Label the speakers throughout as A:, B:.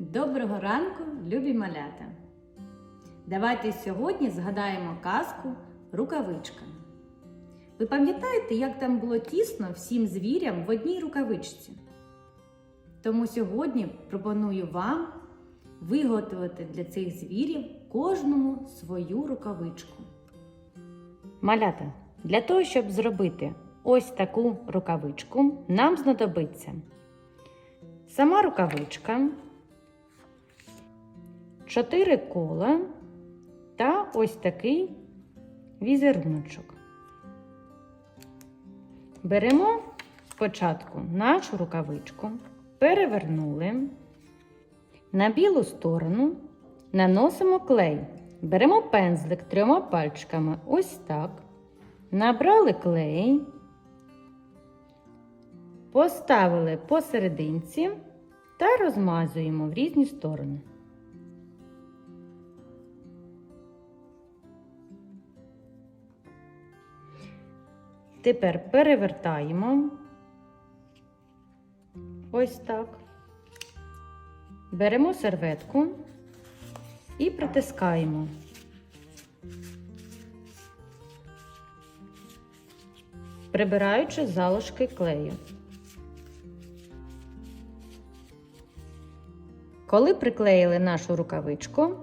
A: Доброго ранку, любі малята! Давайте сьогодні згадаємо казку Рукавичка. Ви пам'ятаєте, як там було тісно всім звірям в одній рукавичці? Тому сьогодні пропоную вам виготовити для цих звірів кожному свою рукавичку. Малята, для того, щоб зробити ось таку рукавичку, нам знадобиться сама рукавичка, чотири кола та ось такий візеруночок. Беремо спочатку нашу рукавичку, перевернули на білу сторону, наносимо клей. Беремо пензлик трьома пальчиками, ось так. Набрали клей, поставили посерединці та розмазуємо в різні сторони. Тепер перевертаємо ось так. Беремо серветку і притискаємо. Прибираючи залишки клею. Коли приклеїли нашу рукавичку,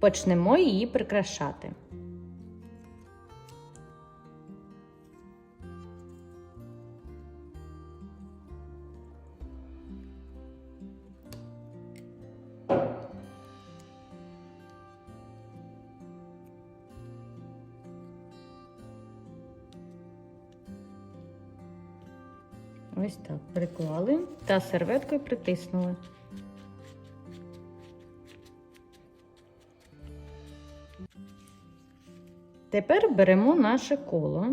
A: почнемо її прикрашати. Ось так приклали та серветкою притиснули. Тепер беремо наше коло.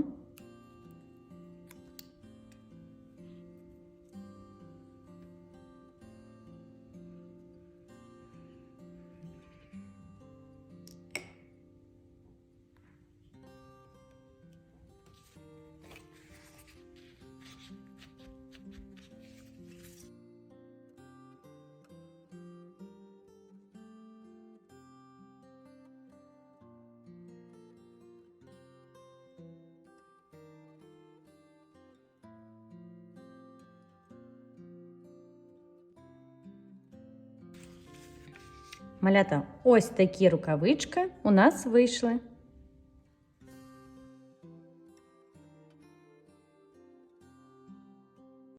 A: Малята, ось такі рукавички у нас вийшли.